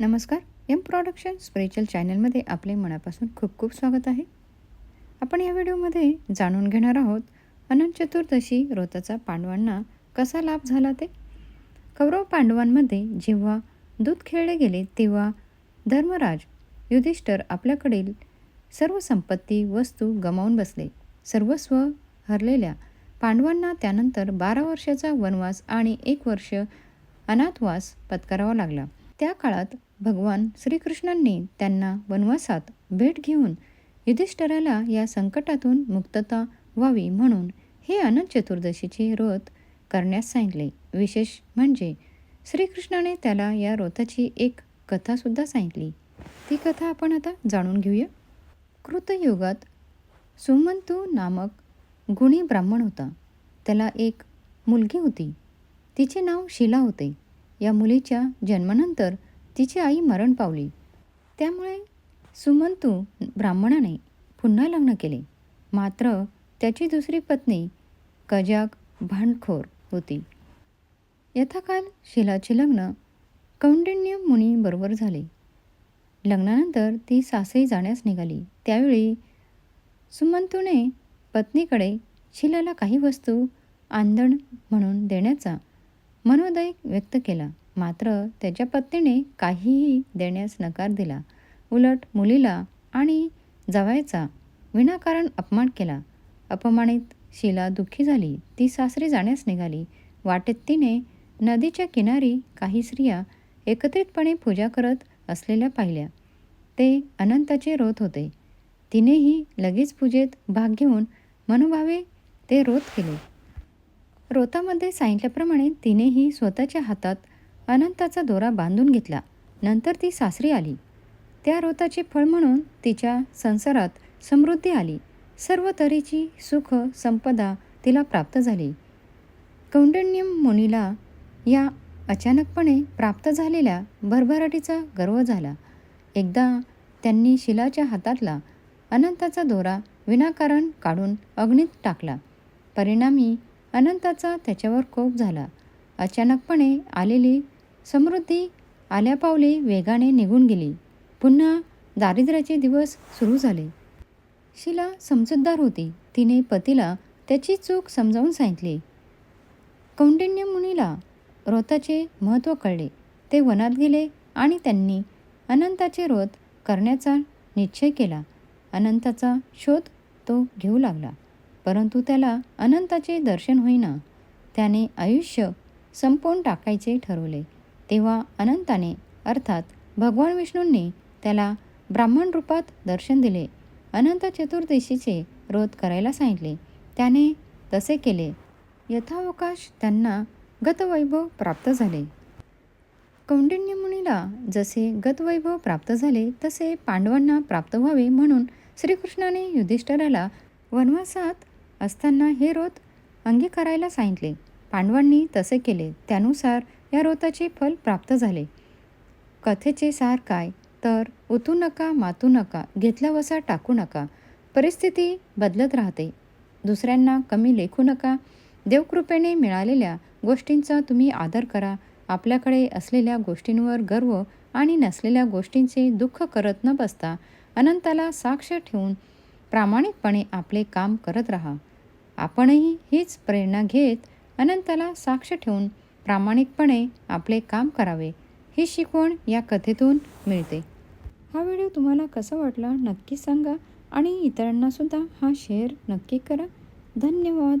नमस्कार. M production spiritual चॅनलमध्ये आपले मनापासून खूप खूप स्वागत आहे. आपण या व्हिडिओमध्ये जाणून घेणार आहोत अनंत चतुर्दशी व्रताचा पांडवांना कसा लाभ झाला ते? कौरव पांडवांमध्ये जेव्हा दूध खेळले गेले तेव्हा धर्मराज युधिष्ठर आपल्याकडील सर्व संपत्ती वस्तू गमावून बसले. सर्वस्व हरलेल्या पांडवांना त्यानंतर बारा वर्षाचा वनवास आणि एक वर्ष अनाथवास पत्करावा लागला. त्या काळात भगवान श्रीकृष्णांनी त्यांना वनवासात भेट घेऊन युधिष्ठराला या संकटातून मुक्तता व्हावी म्हणून हे अनंत चतुर्दशीचे व्रत करण्यास सांगितले. विशेष म्हणजे श्रीकृष्णाने त्याला या व्रताची एक कथासुद्धा सांगितली. ती कथा आपण आता जाणून घेऊया. कृतयुगात सुमंतू नामक गुणी ब्राह्मण होता. त्याला एक मुलगी होती. तिचे नाव शिला होते. या मुलीच्या जन्मानंतर तिची आई मरण पावली. त्यामुळे सुमंतू ब्राह्मणाने पुन्हा लग्न केले. मात्र त्याची दुसरी पत्नी कजाक भांडखोर होती. यथाकाल शिलाचे लग्न कौंडिण्य मुनीबरोबर झाले. लग्नानंतर ती सासरी जाण्यास निघाली. त्यावेळी सुमंतूने पत्नीकडे शिलाला काही वस्तू आंदण म्हणून देण्याचा मनोदय व्यक्त केला. मात्र त्याच्या पत्नीने काहीही देण्यास नकार दिला. उलट मुलीला आणि जावायचा विनाकारण अपमान केला. अपमानित शिला दुःखी झाली. ती सासरी जाण्यास निघाली. वाटेत तिने नदीच्या किनारी काही स्त्रिया एकत्रितपणे पूजा करत असलेल्या पाहिल्या. ते अनंताचे रोत होते. तिनेही लगेच पूजेत भाग घेऊन मनोभावे ते रोत केले रोतामध्ये सांगितल्याप्रमाणे तिनेही स्वतःच्या हातात अनंताचा दोरा बांधून घेतला. नंतर ती सासरी आली. त्या रोताचे फळ म्हणून तिच्या संसारात समृद्धी आली. सर्व तऱ्हेची सुख संपदा तिला प्राप्त झाली. कौंडण्यम मुनीला या अचानकपणे प्राप्त झालेल्या भरभराटीचा गर्व झाला. एकदा त्यांनी शिलाच्या हातातला अनंताचा दोरा विनाकारण काढून अग्नीत टाकला. परिणामी अनंताचा त्याच्यावर कोप झाला. अचानकपणे आलेली समृद्धी आल्यापावली वेगाने निघून गेली. पुन्हा दारिद्र्याचे दिवस सुरू झाले. शिला समजूतदार होती. तिने पतीला त्याची चूक समजावून सांगितली. कौंडिण्य मुनीला रोताचे महत्त्व कळले. ते वनात गेले आणि त्यांनी अनंताचे रोत करण्याचा निश्चय केला. अनंताचा शोध तो घेऊ लागला. परंतु त्याला अनंताचे दर्शन होईना. त्याने आयुष्य संपवून टाकायचे ठरवले. तेव्हा अनंताने अर्थात भगवान विष्णूंनी त्याला ब्राह्मण रूपात दर्शन दिले. अनंत चतुर्दशीचे रोध करायला सांगितले. त्याने तसे केले. यथावकाश त्यांना गतवैभव प्राप्त झाले. कौंडिण्यमुनीला जसे गतवैभव प्राप्त झाले तसे पांडवांना प्राप्त व्हावे म्हणून श्रीकृष्णाने युधिष्ठराला वनवासात असताना हे रोत अंगीकारायला सांगितले. पांडवांनी तसे केले. त्यानुसार या रोताचे फल प्राप्त झाले. कथेचे सार काय? तर उतू नका मातू नका घेतला वसा टाकू नका. परिस्थिती बदलत राहते. दुसऱ्यांना कमी लेखू नका. देवकृपेने मिळालेल्या गोष्टींचा तुम्ही आदर करा. आपल्याकडे असलेल्या गोष्टींवर गर्व आणि नसलेल्या गोष्टींचे दुःख करत न बसता अनंताला साक्ष ठेवून प्रामाणिकपणे आपले काम करत राहा. आपणही हीच प्रेरणा घेत अनंताला साक्ष ठेवून प्रामाणिकपणे आपले काम करावे ही शिकवण या कथेतून मिळते. हा व्हिडिओ तुम्हाला कसा वाटला नक्की सांगा आणि इतरांनासुद्धा हा शेअर नक्की करा. धन्यवाद.